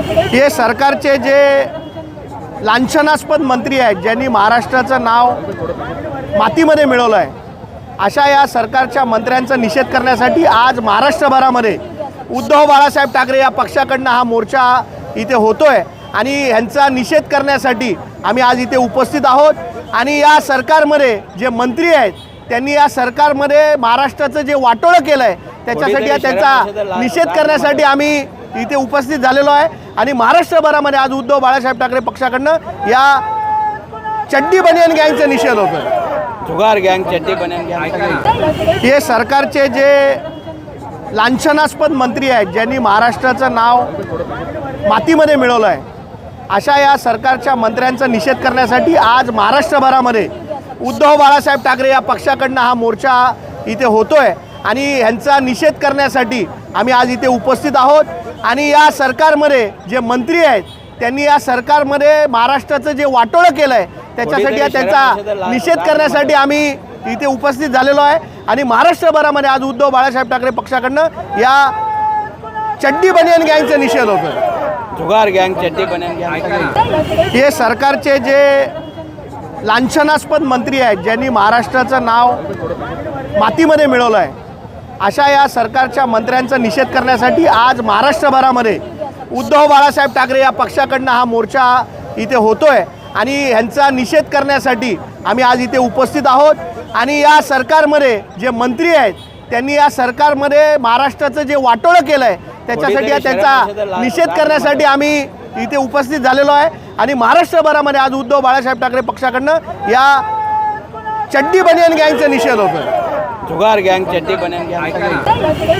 हे सरकारचे जे लांछनास्पद मंत्री आहेत ज्यांनी महाराष्ट्राचं नाव मातीमध्ये मिळवलं आहे अशा या सरकारच्या मंत्र्यांचा निषेध करण्यासाठी आज महाराष्ट्रभरामध्ये उद्धव बाळासाहेब ठाकरे या पक्षाकडनं हा मोर्चा इथे होतोय आणि ह्यांचा निषेध करण्यासाठी आम्ही आज इथे उपस्थित आहोत. आणि या सरकारमध्ये जे मंत्री आहेत त्यांनी या सरकारमध्ये महाराष्ट्राचं जे वाटोळं केलं आहे त्याच्यासाठी त्यांचा निषेध करण्यासाठी आम्ही इथे उपस्थित झालेलो आहे. आणि महाराष्ट्रभरामध्ये आज उद्धव बाळासाहेब ठाकरे पक्षाकडनं या चड्डी बनियन गँगचा निषेध होतो जुगार गँग चड्डी बन्यान गँग हे सरकारचे जे लांछनास्पद मंत्री आहेत ज्यांनी महाराष्ट्राचं नाव मातीमध्ये मिळवलं आहे अशा या सरकारच्या मंत्र्यांचा निषेध करण्यासाठी आज महाराष्ट्रभरामध्ये उद्धव बाळासाहेब ठाकरे या पक्षाकडनं हा मोर्चा इथे होतोय. आणि ह्यांचा निषेध करण्यासाठी आम्ही आज इथे उपस्थित आहोत. आणि या सरकारमध्ये जे मंत्री आहेत त्यांनी या सरकारमध्ये महाराष्ट्राचं जे वाटोळं केलं आहे त्याच्यासाठी त्यांचा निषेध करण्यासाठी आम्ही इथे उपस्थित झालेलो आहे. आणि महाराष्ट्रभरामध्ये आज उद्धव बाळासाहेब ठाकरे पक्षाकडनं या चड्डी बनियन गँगचा निषेध होतो जुगार गँग चड्डी बन्यान गँग हे सरकारचे जे लांछनास्पद मंत्री आहेत ज्यांनी महाराष्ट्राचं नाव मातीमध्ये मिळवलं आहे अशा या सरकारच्या मंत्र्यांचा निषेध करण्यासाठी आज महाराष्ट्रभरामध्ये उद्धव बाळासाहेब ठाकरे या पक्षाकडनं हा मोर्चा इथे होतोय. आणि ह्यांचा निषेध करण्यासाठी आम्ही आज इथे उपस्थित आहोत. आणि या सरकारमध्ये जे मंत्री आहेत त्यांनी या सरकारमध्ये महाराष्ट्राचं जे वाटोळं केलं आहे त्याच्यासाठी त्यांचा निषेध करण्यासाठी आम्ही इथे उपस्थित झालेलो आहे. आणि महाराष्ट्रभरामध्ये आज उद्धव बाळासाहेब ठाकरे पक्षाकडनं या चड्डी बनियन गँगचा निषेध होतो जुगार गँग चट्टी बनेन गँग